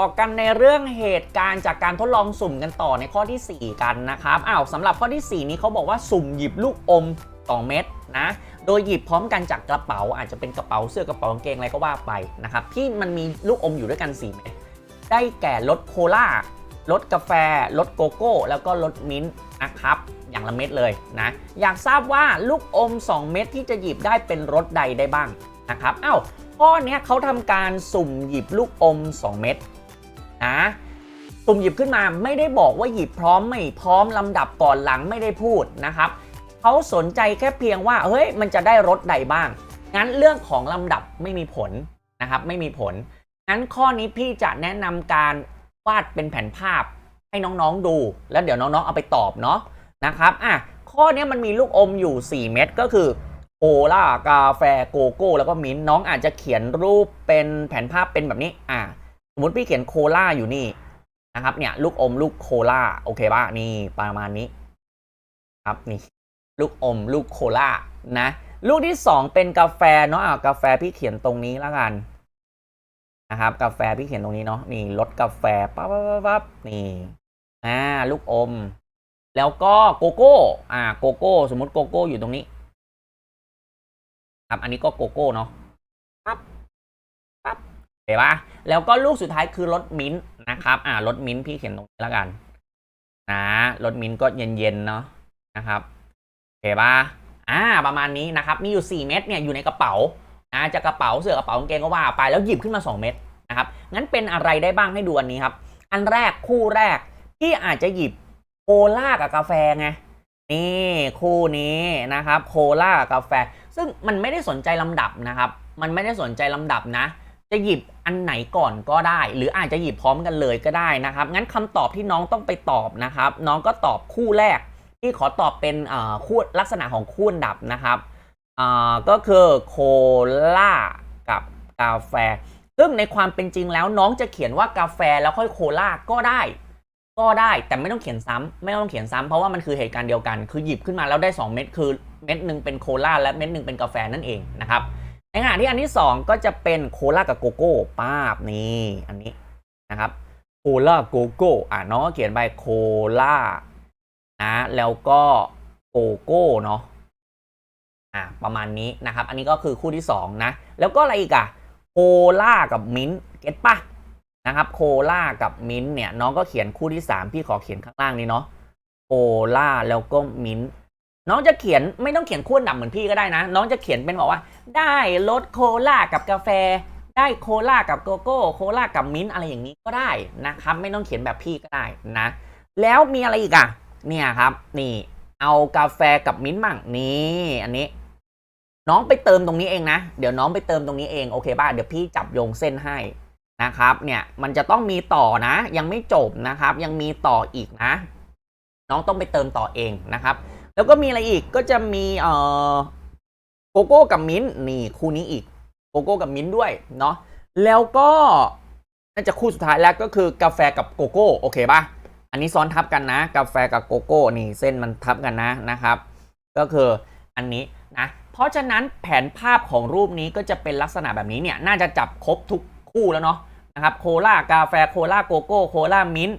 อกันในเรื่องเหตุการณ์จากการทดลองสุ่มกันต่อในข้อทีสี่ 4 กันนะครับอ้าวสำหรับข้อที่ 4 นี้เขาบอกว่าสุ่มหยิบลูกอม2เม็ดนะโดยหยิบพร้อมกันจากกระเป๋า อาจจะเป็นกระเป๋าเสื้อกระเป๋ากางเกงอะไรก็ว่าไปนะครับที่มันมีลูกอมอยู่ด้วยกัน 4 เม็ดได้แก่รสโคลารสกาแฟรสโกโก้ แล้วก็รสมิ้นท์นะครับอย่างละเม็ดเลยนะอยากทราบว่าลูกอม 2 เม็ดที่จะหยิบได้เป็นรสใดได้บ้างนะครับอ้าวข้อนี้เขาทำการสุ่มหยิบลูกอม 2 เม็ด นะสุ่มหยิบขึ้นมาไม่ได้บอกว่าหยิบพร้อมไม่พร้อมลำดับก่อนหลังไม่ได้พูดนะครับเขาสนใจแค่เพียงว่าเฮ้ยมันจะได้รสใดบ้าง งั้นเรื่องของลำดับไม่มีผลนะครับไม่มีผล งั้นข้อนี้พี่จะแนะนำการวาดเป็นแผนภาพให้น้องๆดู แล้วเดี๋ยวน้องๆเอาไปตอบเนาะนะครับอะข้อนี้มันมีลูกอมอยู่ 4 เม็ดก็คือโคล่ากาแฟโกโก้แล้วก็มิ้นน้องอาจจะเขียนรูปเป็นแผนภาพเป็นแบบนี้อะ มมติพี่เขียนโคลาอยู่นี่นะครับเนี่ยลูกอมลูกโคลาโอเคป่ะนี่ประมาณนี้ ครับนี่ลูกอมลูกโคลานะ ลูกที่ 2 เป็นกาแฟเนาะกาแฟพี่เขียนตรงนี้แล้วกันนะครับกาแฟพี่เขียนตรงนี้เนาะนี่รสกาแฟปั๊บปั๊บปั๊บปั๊บนี่อ่าลูกอม แล้วก็โกโก้อ่าโกโก้ สมมติโกโก้อยู่ตรงนี้ ครับอันนี้ก็โกโก้เนาะ เห็นปะแล้วก็ลูกสุดท้ายคือรสมิ้นท์นะครับ อ่ารสมิ้นท์พี่เขียนตรงนี้แล้วกัน นะรสมิ้นท์ก็เย็นๆเนาะนะครับเห็นปะอ่า ประมาณนี้นะครับ มีอยู่ 4 เม็ดเนี่ยอยู่ในกระเป๋านะจะกระเป๋าเสื้อกระเป๋ากางเกงก็ว่าไปแล้วหยิบขึ้นมา 2 เม็ดนะครับ งั้นเป็นอะไรได้บ้างให้ดูอันนี้ครับ อันแรกคู่แรกที่อาจจะหยิบโคล่ากับกาแฟไงนี่คู่นี้นะครับโคล่ากับกาแฟ ซึ่งมันไม่ได้สนใจลำดับนะครับ มันไม่ได้สนใจลำดับนะ จะหยิบอันไหนก่อนก็ได้ หรืออาจจะหยิบพร้อมกันเลยก็ได้นะครับ งั้นคำตอบที่น้องต้องไปตอบนะครับ น้องก็ตอบคู่แรก ที่ขอตอบเป็นคู่ลักษณะของคู่อันดับนะครับก็คือโคลากับกาแฟ ซึ่งในความเป็นจริงแล้วน้องจะเขียนว่ากาแฟแล้วค่อยโคลาก็ได้ ก็ได้แต่ไม่ต้องเขียนซ้ำไม่ต้องเขียนซ้ำเพราะว่ามันคือเหตุการณ์เดียวกัน คือหยิบขึ้นมาแล้วได้ 2 เม็ดคือเม็ดหนึ่งเป็นโคลาและเม็ดหนึ่งเป็นกาแฟนั่นเองนะครับ ในขณะที่อันที่ 2 ก็จะเป็นโคลากับโกโก้ป้าบนี่อันนี้นะครับโคลาโกโก้อะน้องเขียนไปโคลานะแล้วก็โกโก้เนาะอ่าประมาณนี้นะครับ อันนี้ก็คือคู่ที่ 2 นะ แล้วก็อะไรอีกอะโคล่ากับมิ้นเก็ตปะนะครับโคล่ากับมิ้นเนี่ยน้องก็เขียนคู่ที่ 3 พี่ขอเขียนข้างล่างนี้เนาะโคล่าแล้วก็มิ้น น้องจะเขียนไม่ต้องเขียนคู่อันดับเหมือนพี่ก็ได้นะ น้องจะเขียนเป็นบอกว่า ได้รสโคล่ากับกาแฟ ได้โคล่ากับโกโก้โคล่ากับมิ้นอะไรอย่างนี้ก็ได้นะครับ ไม่ต้องเขียนแบบพี่ก็ได้นะ แล้วมีอะไรอีกอะเนี่ยครับนี่เอากาแฟกับมิ้นท์มั่งนี่อันนี้ น้องไปเติมตรงนี้เองนะ เดี๋ยวน้องไปเติมตรงนี้เองโอเคป่ะเดี๋ยวพี่จับโยงเส้นให้นะครับ เนี่ยมันจะต้องมีต่อนะ ยังไม่จบนะครับ ยังมีต่ออีกนะ น้องต้องไปเติมต่อเองนะครับ แล้วก็มีอะไรอีกก็จะมีเอ่อโกโก้กับมิ้นนี่คู่นี้อีกโกโก้กับมิ้นด้วยเนาะแล้วก็น่าจะคู่สุดท้ายแล้วก็คือกาแฟกับโกโก้โอเคป่ะอันนี้ซ้อนทับกันนะ กาแฟกับโกโก้นี่เส้นมันทับกันนะนะครับ ก็คืออันนี้นะเพราะฉะนั้นแผนภาพของรูปนี้ก็จะเป็นลักษณะแบบนี้เนี่ยน่าจะจับครบทุกคู่แล้วเนาะนะครับโคลากาแฟโคลาโกโก้โคลามิ้น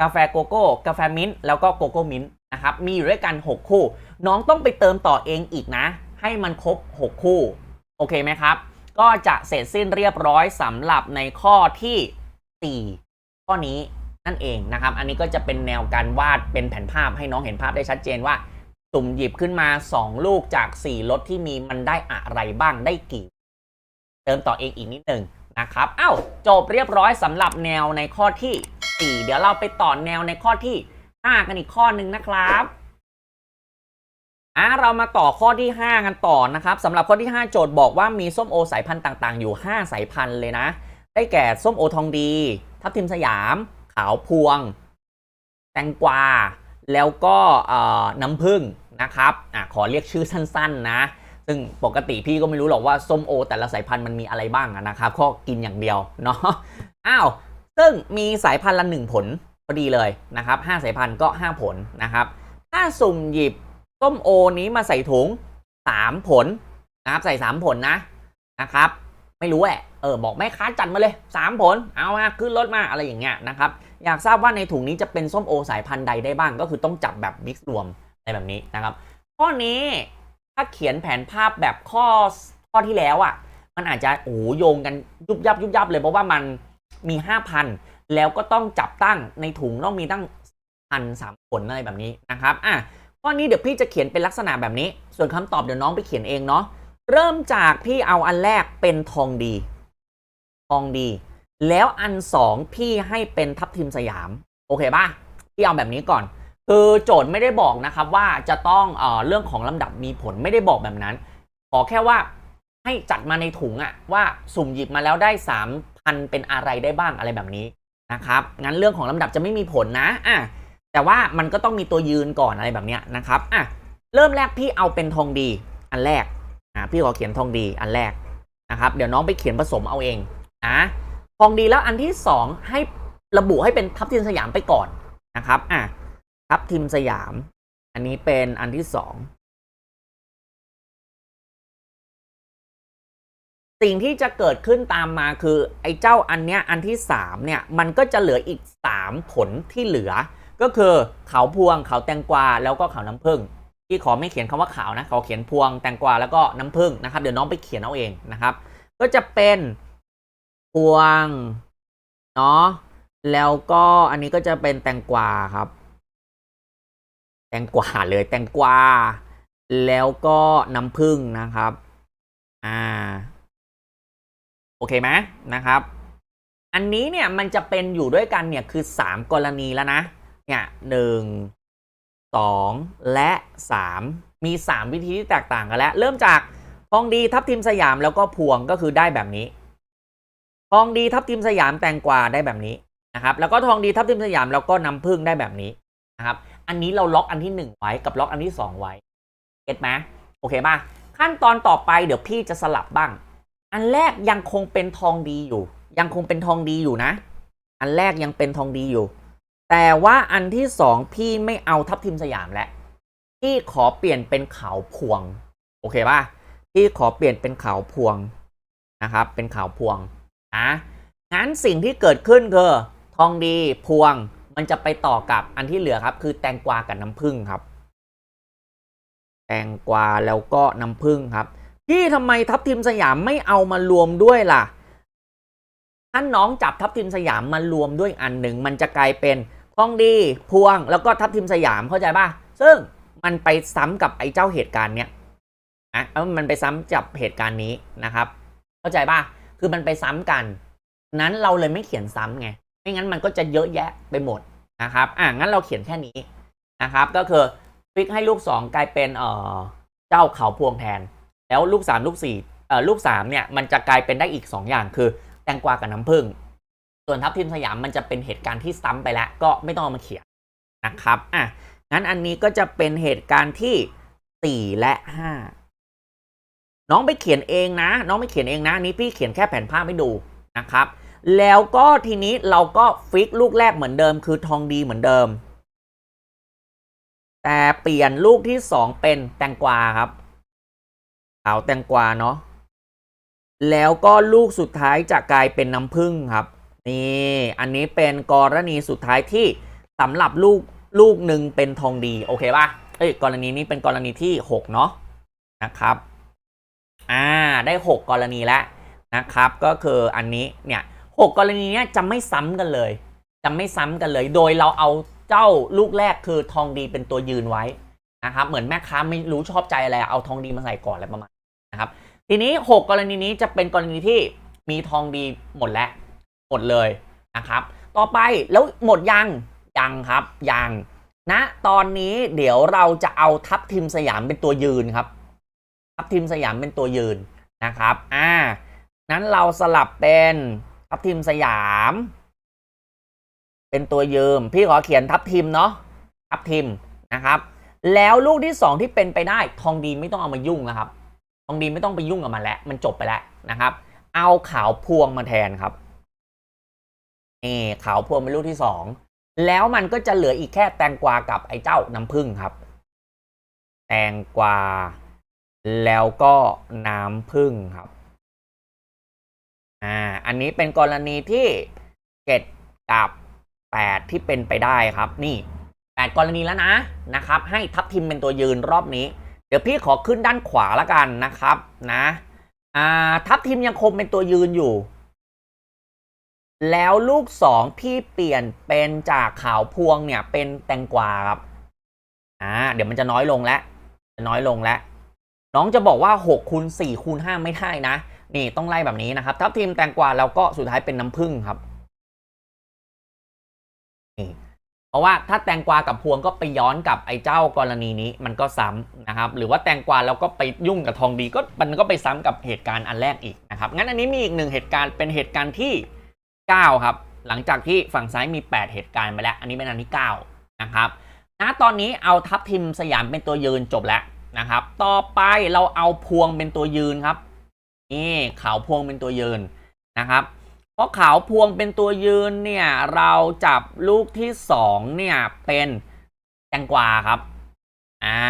กาแฟโกโก้กาแฟมิ้นแล้วก็โกโก้มิ้น นะครับมีอยู่ด้วยกัน 6 คู่ น้องต้องไปเติมต่อเองอีกนะ ให้มันครบ 6 คู่ โอเคไหมครับ ก็จะเสร็จสิ้นเรียบร้อยสำหรับในข้อที่ 4 ข้อนี้นั่นเองนะครับ อันนี้ก็จะเป็นแนวการวาดเป็นแผนภาพให้น้องเห็นภาพได้ชัดเจนว่า สุ่มหยิบขึ้นมา 2 ลูกจาก 4 รถที่มีมันได้อะไรบ้างได้กี่ เติมต่อเองอีกนิดหนึ่งนะครับเอ้าจบเรียบร้อยสำหรับแนวในข้อที่ 4 เดี๋ยวเราไปต่อแนวในข้อที่ 5 กันอีกข้อหนึ่งนะครับอะเรามาต่อข้อที่ 5 กันต่อนะครับสำหรับข้อที่ 5 โจทย์บอกว่ามีส้มโอสายพันธุ์ต่างๆ อยู่ 5 สายพันธุ์เลยนะ ได้แก่ส้มโอทองดี ทับทิมสยาม ขาวพวง แตงกวา แล้วก็น้ำผึ้งนะครับอะขอเรียกชื่อสั้น ๆ นะซึ่งปกติพี่ก็ไม่รู้หรอกว่าส้มโอ แต่ละสายพันธุ์มันมีอะไรบ้างนะครับก็กินอย่างเดียวเนาะอ้าวซึ่งมีสายพันธุ์ละหนึ่งผล พอดีเลยนะครับห้าสายพันธุ์ก็ 5 ผลนะครับ ถ้าสุ่มหยิบส้มโอนี้มาใส่ถุง 3 ผลนะครับใส่ 3 ผลนะนะครับ ไม่รู้แหละเออบอกแม่ค้าจัดมาเลยสามผลเอามาขึ้นรถมาอะไรอย่างเงี้ยนะครับอยากทราบว่าในถุงนี้จะเป็นส้มโอสายพันธุ์ใดได้บ้าง ก็คือต้องจับแบบมิกซ์รวมอะไรแบบนี้นะครับ ข้อนี้ถ้าเขียนแผนภาพแบบข้อข้อที่แล้วอะ มันอาจจะโอ้โหโยงกันยุบยับยุบยับเลยเพราะว่ามันมี 5,000 แล้วก็ต้องจับตั้งในถุงต้องมีตั้งพันสามผลอะไรแบบนี้นะครับอะข้อนี้เดี๋ยวพี่จะเขียนเป็นลักษณะแบบนี้ ส่วนคำตอบเดี๋ยวน้องไปเขียนเองเนาะเริ่มจากพี่เอาอันแรกเป็นทองดี ทองดี แล้วอันสองพี่ให้เป็นทับทิมสยาม โอเคป่ะพี่เอาแบบนี้ก่อนคือโจทย์ไม่ได้บอกนะครับว่าจะต้องเอ่อเรื่องของลำดับมีผลไม่ได้บอกแบบนั้น ขอแค่ว่าให้จัดมาในถุงอะว่าสุ่มหยิบมาแล้วได้สามพันเป็นอะไรได้บ้างอะไรแบบนี้ นะครับ งั้นเรื่องของลำดับจะไม่มีผลนะอะแต่ว่ามันก็ต้องมีตัวยืนก่อนอะไรแบบเนี้ยนะครับอะเริ่มแรกพี่เอาเป็นทองดี อันแรกอะพี่ขอเขียนทองดีอันแรกนะครับ เดี๋ยวน้องไปเขียนผสมเอาเองนะทองดีแล้วอันที่สองให้ระบุให้เป็นทับทิมสยามไปก่อนนะครับอะทับทิมสยาม อันนี้เป็นอันที่สอง สิ่งที่จะเกิดขึ้นตามมาคือไอ้เจ้าอันเนี้ยอันที่3เนี่ยมันก็จะเหลืออีก 3 ผลที่เหลือ ก็คือเขาพวงเขาแตงกวาแล้วก็เขาน้ำผึ้งที่ขอไม่เขียนคำว่าขาวนะขอเขียนพวงแตงกวาแล้วก็น้ำผึ้งนะครับเดี๋ยวน้องไปเขียนเอาเองนะครับ ก็จะเป็นพวงเนาะแล้วก็อันนี้ก็จะเป็นแตงกวาครับ แตงกวาเลยแตงกวาแล้วก็น้ำผึ้งนะครับ อ่า โอเคไหมนะครับ อันนี้เนี่ยมันจะเป็นอยู่ด้วยกันเนี่ยคือ 3 กรณีแล้วนะ เนี่ยหนึ่งสองและ 3 มี 3 วิธีที่แตกต่างกันแล้ว เริ่มจากทองดีทับทิมสยามแล้วก็พวงก็คือได้แบบนี้ทองดีทับทิมสยามแตงกวาได้แบบนี้นะครับ แล้วก็ทองดีทับทิมสยามแล้วก็น้ำผึ้งได้แบบนี้นะครับ อันนี้เราล็อกอันที่ 1 ไว้กับล็อกอันที่ 2 ไว้เก็ตไหมโอเคป่ะขั้นตอนต่อไปเดี๋ยวพี่จะสลับบ้าง อันแรกยังคงเป็นทองดีอยู่ ยังคงเป็นทองดีอยู่นะ อันแรกยังเป็นทองดีอยู่ แต่ว่าอันที่สองพี่ไม่เอาทับทิมสยามแล้วพี่ขอเปลี่ยนเป็นขาวพวง โอเคป่ะพี่ขอเปลี่ยนเป็นขาวพวงนะครับ เป็นขาวพวงนะงั้นสิ่งที่เกิดขึ้นคือทองดีพวงมันจะไปต่อกับอันที่เหลือครับ คือแตงกวากับน้ำผึ้งครับ แตงกวาแล้วก็น้ำผึ้งครับ พี่ทำไมทัพทีมสยามไม่เอามารวมด้วยล่ะถ้าน้องจับทัพทีมสยามมารวมด้วยอันหนึ่ง มันจะกลายเป็นทองดีพวง แล้วก็ทัพทีมสยามเข้าใจป่ะซึ่งมันไปซ้ำกับไอ้เจ้าเหตุการณ์เนี้ยอะเอามันไปซ้ำจับเหตุการณ์นี้นะครับ เข้าใจป่ะคือมันไปซ้ำกัน นั้นเราเลยไม่เขียนซ้ำไงไม่งั้นมันก็จะเยอะแยะไปหมดนะครับอะงั้นเราเขียนแค่นี้นะครับ ก็คือฟิกให้ลูกสองกลายเป็นเอ่อเจ้าเขาพวงแทน แล้วลูก3ลูก4เอ่อลูก3เนี่ยมันจะกลายเป็นได้อีก 2 อย่างคือแตงกวากับน้ำผึ้งส่วนทัพทิมสยามมันจะเป็นเหตุการณ์ที่ซ้ำไปแล้ว ก็ไม่ต้องมาเขียนนะครับอะงั้นอันนี้ก็จะเป็นเหตุการณ์ที่ 4 และ 5 น้องไปเขียนเองนะ น้องไม่เขียนเองนะนนี้พี่เขียนแค่แผนภาพให้ดูนะครับ แล้วก็ทีนี้เราก็ฟิกลูกแรกเหมือนเดิม คือทองดีเหมือนเดิม แต่เปลี่ยนลูกที่ 2 เป็นแตงกวาครับ ขาวแตงกวาเนาะแล้วก็ลูกสุดท้ายจะกลายเป็นน้ำผึ้งครับ นี่อันนี้เป็นกรณีสุดท้ายที่สำหรับลูกลูกหนึ่งเป็นทองดีโอเคป่ะเอ้ยกรณีนี้เป็นกรณีที่ 6 เนาะนะครับอ่าได้ 6 กรณีแล้วนะครับ ก็คืออันนี้เนี่ยหกกรณีเนี้ยจะไม่ซ้ำกันเลย จะไม่ซ้ำกันเลย โดยเราเอาเจ้าลูกแรกคือทองดีเป็นตัวยืนไว้นะครับเหมือนแม่ค้าไม่รู้ชอบใจอะไรเอาทองดีมาใส่ก่อนอะไรประมาณ นะครับ ทีนี้ 6 กรณีนี้จะเป็นกรณีที่มีทองดีหมดแล้วหมดเลยนะครับ ต่อไปแล้วหมดยังยังครับยังนะตอนนี้เดี๋ยวเราจะเอาทัพทีมสยามเป็นตัวยืนครับ ทัพทีมสยามเป็นตัวยืนนะครับอ่านั้นเราสลับเป็นทัพทีมสยาม เป็นตัวยืม พี่ขอเขียนทัพทีมเนาะทัพทีมนะครับ แล้วลูกที่สองที่เป็นไปได้ทองดีไม่ต้องเอามายุ่งนะครับ ทองดีไม่ต้องไปยุ่งกับมันแล้ว มันจบไปแล้วนะครับ เอาขาวพวงมาแทนครับนี่ขาวพวงเป็นลูกที่สองแล้วมันก็จะเหลืออีกแค่แตงกวากับไอ้เจ้าน้ำผึ้งครับ แตงกวา แล้วก็น้ำผึ้งครับอ่าอันนี้เป็นกรณีที่เจ็ดกับแปดที่เป็นไปได้ครับ นี่แปดกรณีแล้วนะนะครับ ให้ทับทิมเป็นตัวยืนรอบนี้ เดี๋ยวพี่ขอขึ้นด้านขวาละกันนะครับนะอ่าทับทิมยังคงเป็นตัวยืนอยู่ แล้วลูกสองพี่เปลี่ยนเป็นจากขาวพวงเนี่ยเป็นแตงกวาครับอ่าเดี๋ยวมันจะน้อยลงแล้วจะน้อยลงแล้ว น้องจะบอกว่า6คูณ4คูณ5ไม่ได้นะ นี่ต้องไล่แบบนี้นะครับ ทับทิมแตงกวาแล้วก็สุดท้ายเป็นน้ำผึ้งครับนี่ เพราะว่าถ้าแตงกวากับพวงก็ไปย้อนกับไอ้เจ้ากรณีนี้มันก็ซ้ำนะครับ หรือว่าแตงกวาแล้วก็ไปยุ่งกับทองดีก็มันก็ไปซ้ำกับเหตุการณ์อันแรกอีกนะครับงั้นอันนี้มีอีกหนึ่งเหตุการณ์เป็นเหตุการณ์ที่ 9 ครับ หลังจากที่ฝั่งซ้ายมี 8 เหตุการณ์ไปแล้ว อันนี้เป็นอันที่9นะครับณตอนนี้เอาทัพทิมสยามเป็นตัวยืนจบแล้วนะครับ ต่อไปเราเอาพวงเป็นตัวยืนครับ นี่ขาวพวงเป็นตัวยืนนะครับ เพราะขาวพวงเป็นตัวยืนเนี่ย เราจับลูกที่2เนี่ยเป็นแตงกวาครับ อ่า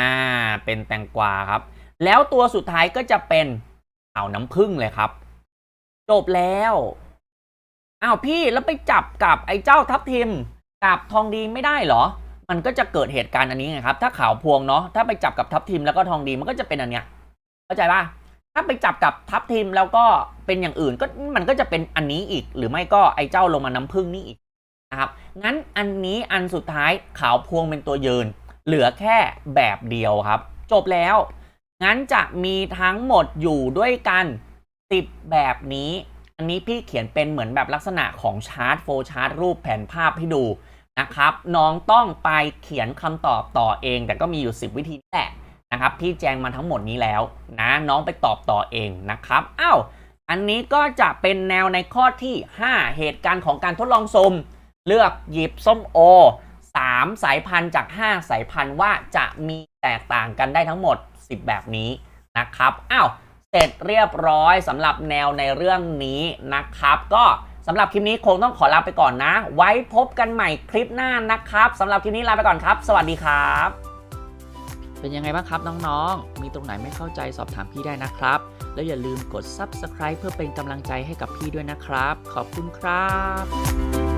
เป็นแตงกวาครับ แล้วตัวสุดท้ายก็จะเป็นขาวน้ำผึ้งเลยครับ จบแล้วอ้าวพี่แล้วไปจับกับไอ้เจ้าทับทิมกับทองดีไม่ได้เหรอ มันก็จะเกิดเหตุการณ์อันนี้ไงครับ ถ้าขาวพวงเนาะถ้าไปจับกับทับทิมแล้วก็ทองดีมันก็จะเป็นอันเนี้ยเข้าใจป่ะ ถ้าไปจับกับทับทิมแล้วก็เป็นอย่างอื่นก็มันก็จะเป็นอันนี้อีก หรือไม่ก็ไอ้เจ้าลงมาน้ำผึ้งนี่อีกนะครับงั้นอันนี้อันสุดท้ายขาวพวงเป็นตัวยืน เหลือแค่แบบเดียวครับ จบแล้ว งั้นจะมีทั้งหมดอยู่ด้วยกัน 10 แบบนี้ อันนี้พี่เขียนเป็นเหมือนแบบลักษณะของชาร์ตโฟชาร์ตรูปแผนภาพให้ดูนะครับ น้องต้องไปเขียนคำตอบต่อเอง แต่ก็มีอยู่ 10 วิธีแหละ นะครับพี่แจงมาทั้งหมดนี้แล้วนะน้องไปตอบต่อเองนะครับอ้าวอันนี้ก็จะเป็นแนวในข้อที่ 5 เหตุการณ์ของการทดลองสมเลือกหยิบส้มโอ 3 สายพันธุ์จาก 5 สายพันธุ์ว่าจะมีแตกต่างกันได้ทั้งหมด 10 แบบนี้นะครับอ้าวเสร็จเรียบร้อยสำหรับแนวในเรื่องนี้นะครับ ก็สำหรับคลิปนี้คงต้องขอลาไปก่อนนะ ไว้พบกันใหม่คลิปหน้านะครับสำหรับคลิปนี้ลาไปก่อนครับ สวัสดีครับ เป็นยังไงบ้างครับน้องๆ มีตรงไหนไม่เข้าใจสอบถามพี่ได้นะครับ แล้วอย่าลืมกด Subscribe เพื่อเป็นกำลังใจให้กับพี่ด้วยนะครับ ขอบคุณครับ